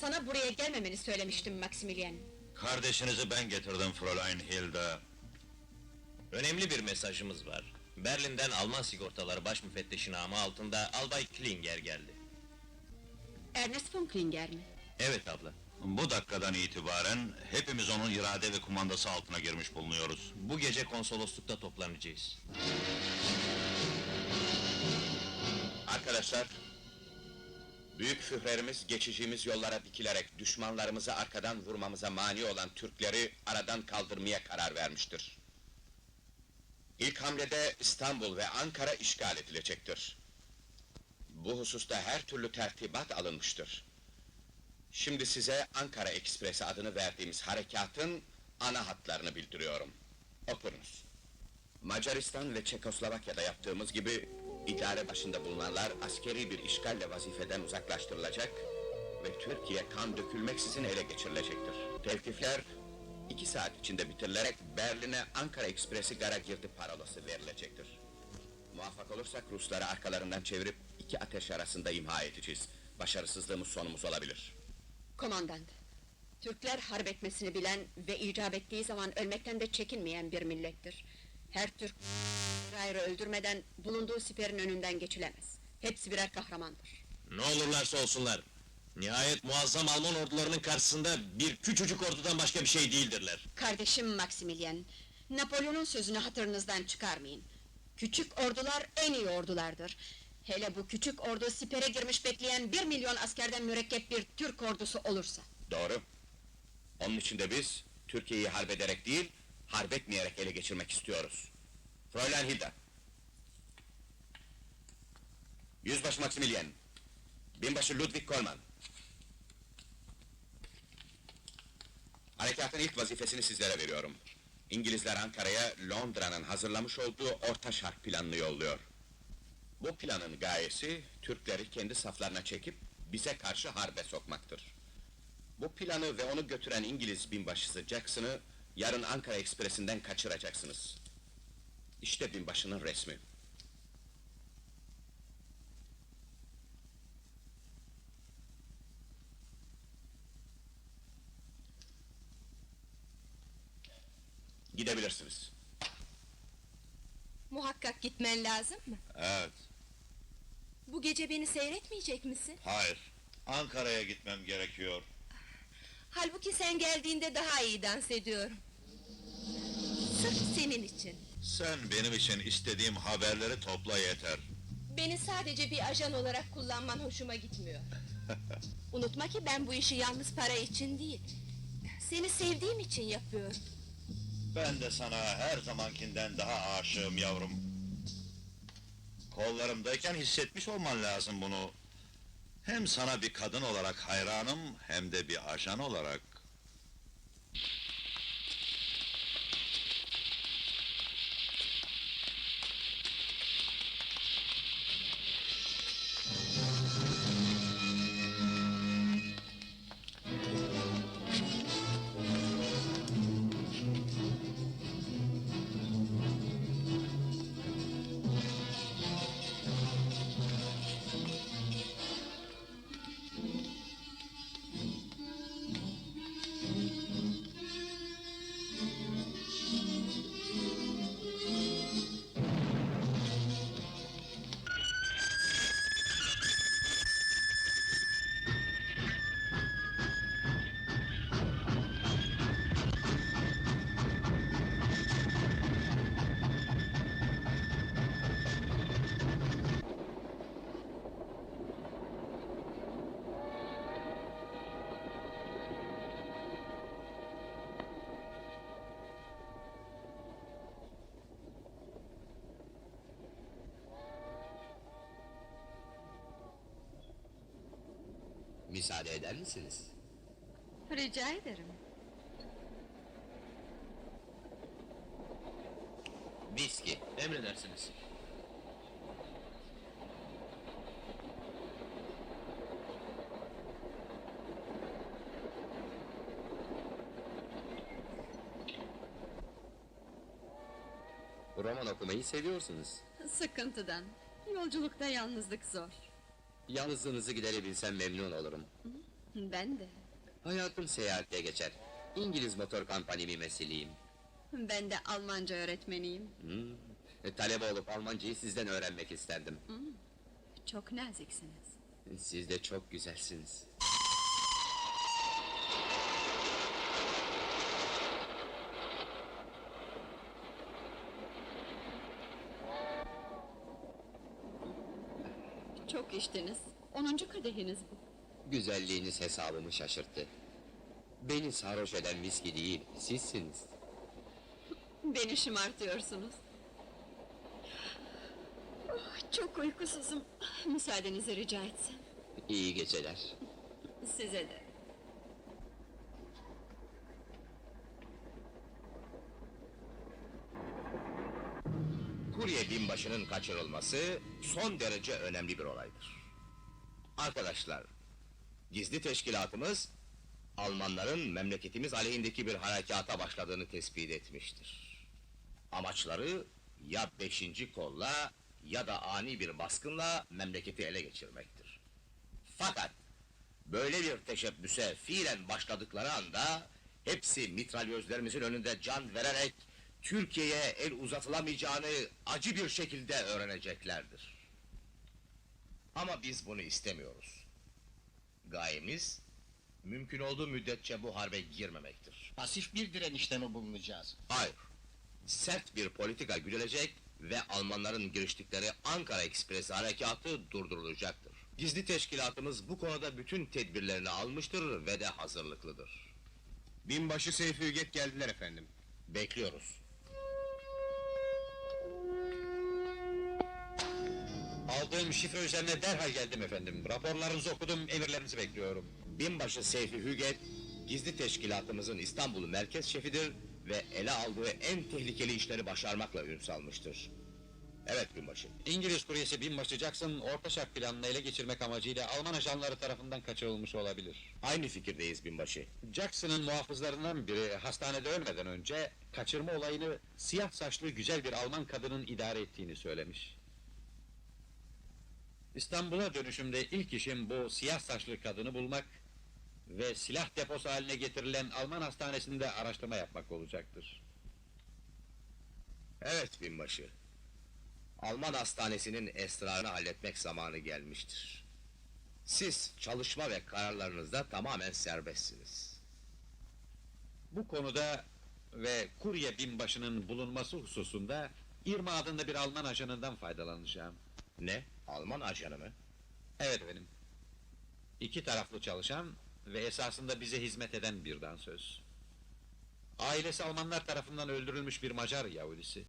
Sana buraya gelmemeni söylemiştim Maximilian. Kardeşinizi ben getirdim Fräulein Hilda. Önemli bir mesajımız var. Berlin'den Alman sigortaları baş müfettişi namı altında Albay Klinger geldi. Ernest von Klinger mi? Evet abla. Bu dakikadan itibaren hepimiz onun irade ve kumandası altına girmiş bulunuyoruz. Bu gece konsoloslukta toplanacağız. Arkadaşlar, büyük führerimiz geçicimiz yollara dikilerek düşmanlarımızı arkadan vurmamıza mani olan Türkleri aradan kaldırmaya karar vermiştir. İlk hamlede İstanbul ve Ankara işgal edilecektir. Bu hususta her türlü tertibat alınmıştır. Şimdi size Ankara Ekspresi adını verdiğimiz harekatın ana hatlarını bildiriyorum. Okurunuz. Macaristan ve Çekoslovakya'da yaptığımız gibi idare başında bulunanlar askeri bir işgalle vazifeden uzaklaştırılacak ve Türkiye kan dökülmeksizin ele geçirilecektir. Tevkifler iki saat içinde bitirilerek Berlin'e Ankara Ekspresi gara girdi parolası verilecektir. Muvaffak olursak Rusları arkalarından çevirip iki ateş arasında imha edeceğiz. Başarısızlığımız sonumuz olabilir. Komandant. Türkler harp etmesini bilen ve icap ettiği zaman ölmekten de çekinmeyen bir millettir. Her Türk gayrı öldürmeden bulunduğu siperin önünden geçilemez. Hepsi birer kahramandır. Ne olurlarsa olsunlar. Nihayet muazzam Alman ordularının karşısında bir küçücük ordudan başka bir şey değildirler. Kardeşim Maximilian, Napolyon'un sözünü hatırınızdan çıkarmayın. Küçük ordular en iyi ordulardır. Hele bu küçük ordu sipere girmiş bekleyen bir milyon askerden mürekkep bir Türk ordusu olursa. Doğru. Onun için de biz Türkiye'yi harp ederek değil, harp etmeyerek ele geçirmek istiyoruz. Fräulein Hilda. Yüzbaşı Maximilian. Binbaşı Ludwig Kolman. Harekatın ilk vazifesini sizlere veriyorum. İngilizler Ankara'ya Londra'nın hazırlamış olduğu Orta Şark planını yolluyor. Bu planın gayesi Türkleri kendi saflarına çekip bize karşı harbe sokmaktır. Bu planı ve onu götüren İngiliz binbaşısı Jackson'ı yarın Ankara Ekspresi'nden kaçıracaksınız. İşte binbaşının resmi. Gidebilirsiniz. Muhakkak gitmen lazım mı? Evet, Bu gece beni seyretmeyecek misin? hayır. Ankara'ya gitmem gerekiyor. Halbuki sen geldiğinde daha iyi dans ediyorum. Sırf senin için. Sen benim için istediğim haberleri topla yeter. Beni sadece bir ajan olarak kullanman hoşuma gitmiyor. Unutma ki ben bu işi yalnız para için değil, seni sevdiğim için yapıyorum. Ben de sana her zamankinden daha aşığım yavrum. Kollarımdayken hissetmiş olman lazım bunu. Hem sana bir kadın olarak hayranım, hem de bir ajan olarak. Müsaade eder misiniz? Rica ederim. Viski. Emredersiniz. Roman okumayı seviyorsunuz. Sıkıntıdan. Yolculukta yalnızlık zor. Yalnızlığınızı giderebilsem memnun olurum. Ben de. Hayatım seyahatte geçer. İngiliz motor kampanya mümessiliyim. Ben de Almanca öğretmeniyim. Hmm. E, talebe olup Almancayı sizden öğrenmek isterdim. Çok naziksiniz. Siz de çok güzelsiniz. Çok içtiniz. Onuncu kadehiniz bu. Güzelliğiniz hesabımı şaşırttı. Beni sarhoş eden viski değil, sizsiniz. Beni şımartıyorsunuz. Oh, çok uykusuzum. Müsaadenizi rica etsem. İyi geceler. Size de. Kurye binbaşının kaçırılması son derece önemli bir olaydır. Arkadaşlar, gizli teşkilatımız Almanların memleketimiz aleyhindeki bir harekata başladığını tespit etmiştir. Amaçları ya beşinci kolla ya da ani bir baskınla memleketi ele geçirmektir. Fakat böyle bir teşebbüse fiilen başladıkları anda hepsi mitralyözlerimizin önünde can vererek Türkiye'ye el uzatılamayacağını acı bir şekilde öğreneceklerdir. Ama biz bunu istemiyoruz. Gayemiz mümkün olduğu müddetçe bu harbe girmemektir. Pasif bir direnişte mi bulunacağız? Hayır. Sert bir politika güdülecek ve Almanların giriştikleri Ankara Ekspresi harekatı durdurulacaktır. Gizli teşkilatımız bu konuda bütün tedbirlerini almıştır ve de hazırlıklıdır. Binbaşı Seyfi Üget geldiler efendim. Bekliyoruz. Aldığım şifre üzerine derhal geldim efendim. Raporlarınızı okudum, emirlerinizi bekliyorum. Binbaşı Seyfi Hüget, gizli teşkilatımızın İstanbul merkez şefidir ve ele aldığı en tehlikeli işleri başarmakla ün salmıştır. Evet binbaşı. İngiliz kuryesi binbaşı Jackson, Orta Şark planını ele geçirmek amacıyla Alman ajanları tarafından kaçırılmış olabilir. Aynı fikirdeyiz binbaşı. Jackson'ın muhafızlarından biri hastanede ölmeden önce kaçırma olayını siyah saçlı güzel bir Alman kadının idare ettiğini söylemiş. İstanbul'a dönüşümde ilk işim bu siyah saçlı kadını bulmak ve silah deposu haline getirilen Alman hastanesinde araştırma yapmak olacaktır. Evet binbaşı. Alman hastanesinin esrarını halletmek zamanı gelmiştir. Siz çalışma ve kararlarınızda tamamen serbestsiniz. Bu konuda ve kurye binbaşının bulunması hususunda İrma adında bir Alman ajanından faydalanacağım. Ne? Alman ajanı mı? Evet efendim. İki taraflı çalışan ve esasında bize hizmet eden bir dansöz. Ailesi Almanlar tarafından öldürülmüş bir Macar Yahudisi.